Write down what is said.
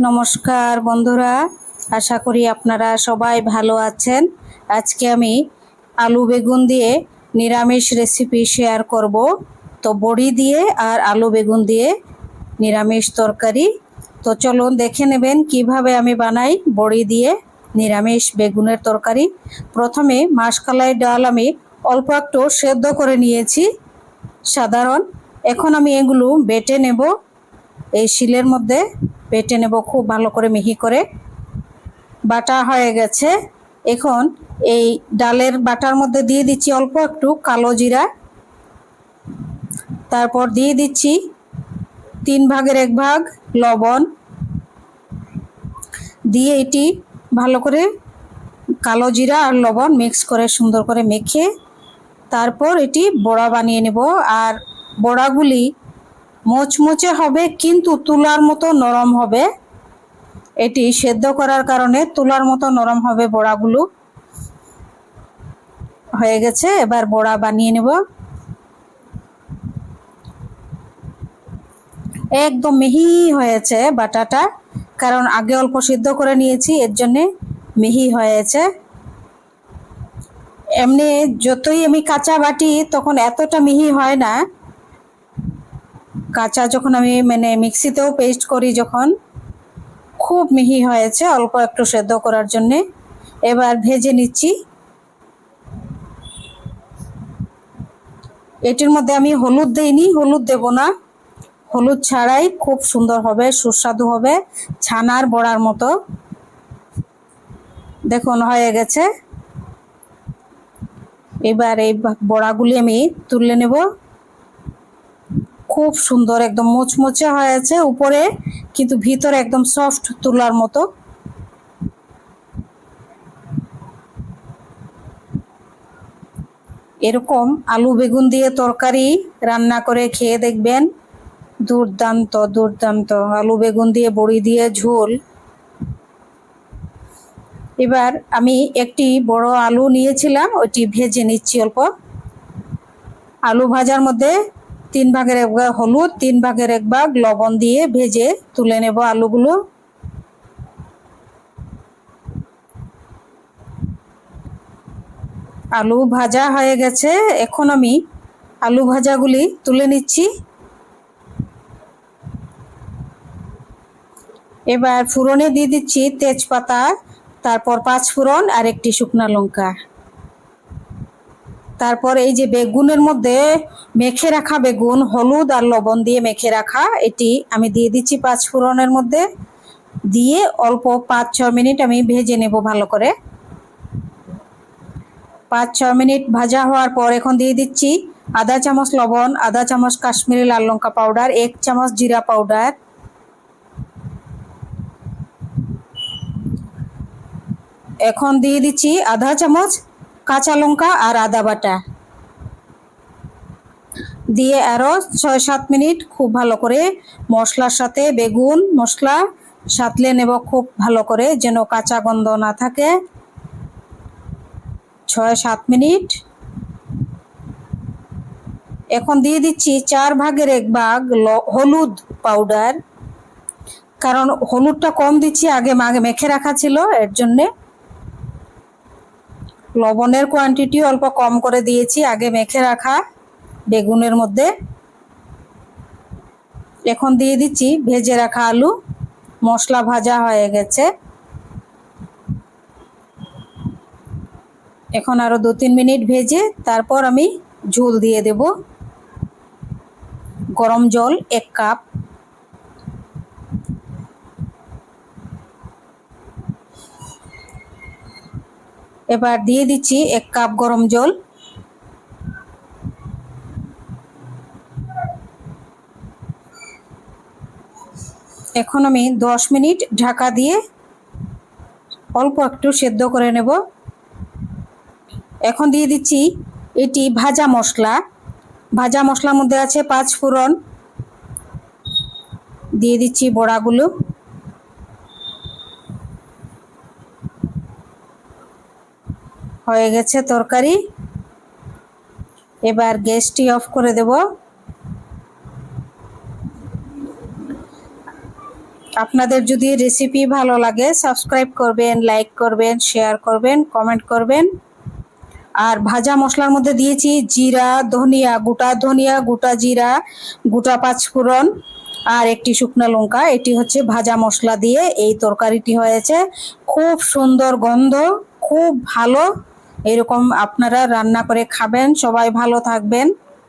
নমস্কার বন্ধুরা, আশা করি আপনারা সবাই ভালো আছেন। আজকে আমি আলু বেগুন দিয়ে নিরামিষ রেসিপি শেয়ার করব। তো বড়ি দিয়ে আর আলু বেগুন দিয়ে নিরামিষ তরকারি। তো চলুন দেখে নেবেন কীভাবে আমি বানাই বড়ি দিয়ে নিরামিষ বেগুনের তরকারি। প্রথমে মাসকালাই ডাল আমি অল্প একটু সেদ্ধ করে নিয়েছি, সাধারণ। এখন আমি এগুলো বেটে নেব, এই শিলের মধ্যে। বেটে নেব খুব ভালো করে মিহি করে। বাটা হয়ে গেছে। এখন এই ডালের বাটার মধ্যে দিয়ে দিচ্ছি অল্প একটু কালো জিরা। তারপর দিয়ে দিচ্ছি তিন ভাগের এক ভাগ লবণ। দিয়ে এটি ভালো করে কালো জিরা আর লবণ মিক্স করে সুন্দর করে মেখে তারপর এটি বড়া বানিয়ে নেব। আর বড়াগুলি মোচমোচে হবে, কিন্তু তুলার মতো নরম হবে। এটি সেদ্ধ করার কারণে তুলার মতো নরম হবে বড়াগুলো। হয়ে গেছে, এবার বড়া বানিয়ে নেব। একদম মিহি হয়েছে বাটাটা, কারণ আগে অল্প সিদ্ধ করে নিয়েছি, এর জন্যে মিহি হয়েছে। এমনি যতই আমি কাঁচা বাটি, তখন এতটা মিহি হয় না। কাঁচা যখন আমি মানে মিক্সিতেও পেস্ট করি যখন, খুব মিহি হয়েছে অল্প একটু সেদ্ধ করার জন্যে। এবার ভেজে নিচ্ছি। এটির মধ্যে আমি হলুদ দিইনি, হলুদ দেব না। হলুদ ছাড়াই খুব সুন্দর হবে, সুস্বাদু হবে, ছানার বড়ার মতো। দেখুন, হয়ে গেছে। এবার এই বড়াগুলি আমি তুলে নেব। খুব সুন্দর, একদম মুচমুচে হয়েছে উপরে, কিন্তু ভিতরে একদম সফট তুলার মতো। এরকম আলু বেগুন দিয়ে তরকারি রান্না করে খেয়ে দেখবেন। দুর্দান্ত দুর্দান্ত। আলু বেগুন দিয়ে বড়ি দিয়ে ঝোল। এবার আমি একটি বড় আলু নিয়েছিলাম ওইটি ভেজে নিচ্ছি অল্প। আলু ভাজার মধ্যে তিন ভাগের এক ভাগ হলুদ, তিন ভাগের এক ভাগ লবণ দিয়ে ভেজে তুলে নেব আলুগুলো। আলু ভাজা হয়ে গেছে। এখন আমি আলু ভাজাগুলি তুলে নিচ্ছি। এবার ফুরনে দিয়ে দিচ্ছি তেজপাতা, তারপর পাঁচ ফুরন আর একটি শুকনা লঙ্কা। তারপর এই যে বেগুনের মধ্যে মেখে রাখা বেগুন, হলুদ আর লবণ দিয়ে মেখে রাখা, এটি আমি দিয়ে দিচ্ছি পাঁচ ফোড়নের মধ্যে। দিয়ে অল্প পাঁচ ছ মিনিট আমি ভেজে নেব ভালো করে। পাঁচ ছ মিনিট ভাজা হওয়ার পর এখন দিয়ে দিচ্ছি আধা চামচ লবণ, আধা চামচ কাশ্মীরি লাল লঙ্কা পাউডার, এক চামচ জিরা পাউডার। এখন দিয়ে দিচ্ছি আধা চামচ কাঁচা লঙ্কা আর আদা বাটা। দিয়ে আরও ছয় সাত মিনিট খুব ভালো করে মশলার সাথে বেগুন মশলা সাতলে নেব খুব ভালো করে যেন কাঁচা গন্ধ না থাকে। ছয় সাত মিনিট। এখন দিয়ে দিচ্ছি চার ভাগের এক ভাগ হলুদ পাউডার কারণ হলুদটা কম দিচ্ছি, আগে মাগে মেখে রাখা ছিল, এর জন্যে লবণের কোয়ান্টিটি অল্প কম করে দিয়েছি। আগে মেখে রাখা বেগুনের মধ্যে। এখন দিয়ে দিচ্ছি ভেজে রাখা আলু। মশলা ভাজা হয়ে গেছে। এখন আরও দু তিন মিনিট ভেজে তারপর আমি ঝোল দিয়ে দেব। গরম জল এক কাপ। এবার দিয়ে দিচ্ছি এক কাপ গরম জল। এখন আমি দশ মিনিট ঢাকা দিয়ে অল্প একটু সেদ্ধ করে নেব। এখন দিয়ে দিচ্ছি এটি ভাজা মশলা। ভাজা মশলার মধ্যে আছে পাঁচ ফোড়ন। দিয়ে দিচ্ছি বড়াগুলো। হয়ে গেছে তরকারি। এবার গ্যাসটি অফ করে দেব। আপনাদের যদি রেসিপি ভালো লাগে, সাবস্ক্রাইব করবেন, লাইক করবেন, শেয়ার করবেন, কমেন্ট করবেন। আর ভাজা মশলার মধ্যে দিয়েছি জিরা, ধনিয়া গোটা ধনিয়া গোটা জিরা গোটা পাঁচফোড়ন আর একটি শুকনো লঙ্কা। এটি হচ্ছে ভাজা মশলা দিয়ে এই তরকারিটি হয়েছে। খুব সুন্দর গন্ধ, খুব ভালো। এরকম আপনারা রান্না করে খাবেন। সবাই ভালো থাকবেন।